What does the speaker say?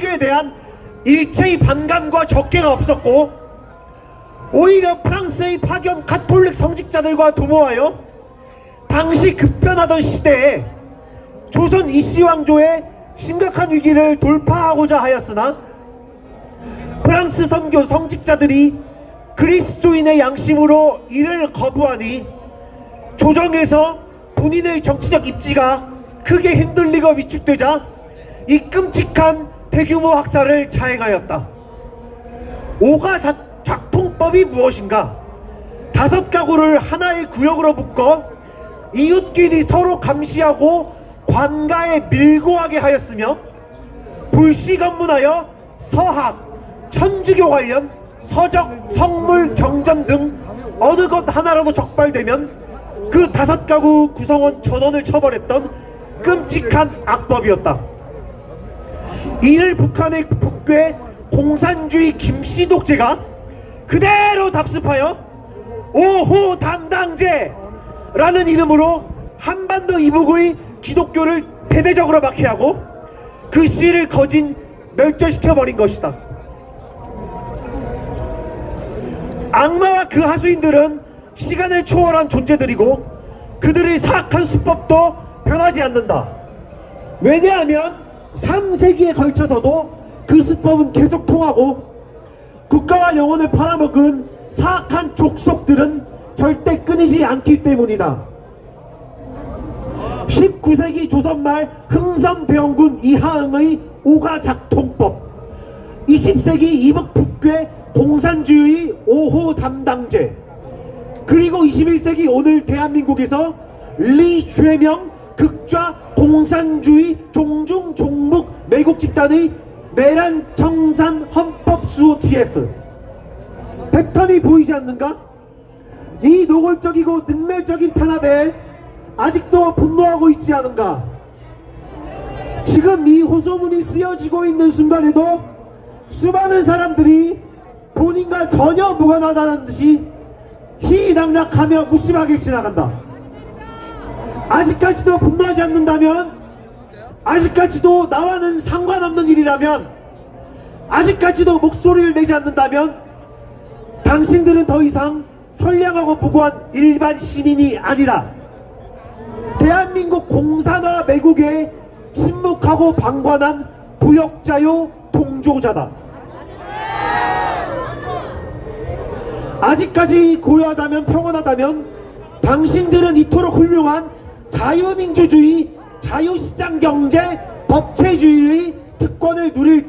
천주교에 대한 일체의 반감과 적개가 없었고 오히려 프랑스의 파견 가톨릭 성직자들과 도모하여 당시 급변하던 시대에 조선 이씨 왕조의 심각한 위기를 돌파하고자 하였으나 프랑스 선교 성직자들이 그리스도인의 양심으로 이를 거부하니 조정에서 본인의 정치적 입지가 크게 흔들리고 위축되자 이 끔찍한 대규모 학살을 자행하였다. 오가 자- 작통법이 무엇인가? 다섯 가구를 하나의 구역으로 묶어 이웃끼리 서로 감시하고 관가에 밀고하게 하였으며 불시검문하여 서학, 천주교 관련 서적, 성물, 경전 등 어느 것 하나라도 적발되면 그 다섯 가구 구성원 전원을 처벌했던 끔찍한 악법이었다. 이를 북한의 북괴 공산주의 김씨 독재가 그대로 답습하여 오호 담당제라는 이름으로 한반도 이북의 기독교를 대대적으로 박해하고 그 씨를 거진 멸절시켜버린 것이다. 악마와 그 하수인들은 시간을 초월한 존재들이고 그들의 사악한 수법도 변하지 않는다. 왜냐하면 3세기에 걸쳐서도 그 수법은 계속 통하고 국가와 영혼을 팔아먹은 사악한 족속들은 절대 끊이지 않기 때문이다. 19세기 조선 말 흥선대원군 이하응의 오가작통법 20세기 이북 북괴 공산주의 5호 담당제 그리고 21세기 오늘 대한민국에서 리 죄명 극좌 공산주의 종중 종북 매국 집단의 내란 청산 헌법 수호 TF 패턴이 보이지 않는가? 이 노골적이고 능멸적인 탄압에 아직도 분노하고 있지 않은가? 지금 이 호소문이 쓰여지고 있는 순간에도 수많은 사람들이 본인과 전혀 무관하다는 듯이 희낙락하며 무심하게 지나간다. 아직까지도 분노하지 않는다면, 아직까지도 나와는 상관없는 일이라면, 아직까지도 목소리를 내지 않는다면, 당신들은 더 이상 선량하고 무고한 일반 시민이 아니다. 대한민국 공산화 매국에 침묵하고 방관한 부역자요 동조자다. 아직까지 고요하다면 평온하다면 당신들은 이토록 훌륭한 자유민주주의, 자유시장 경제, 법체주의의 특권을 누릴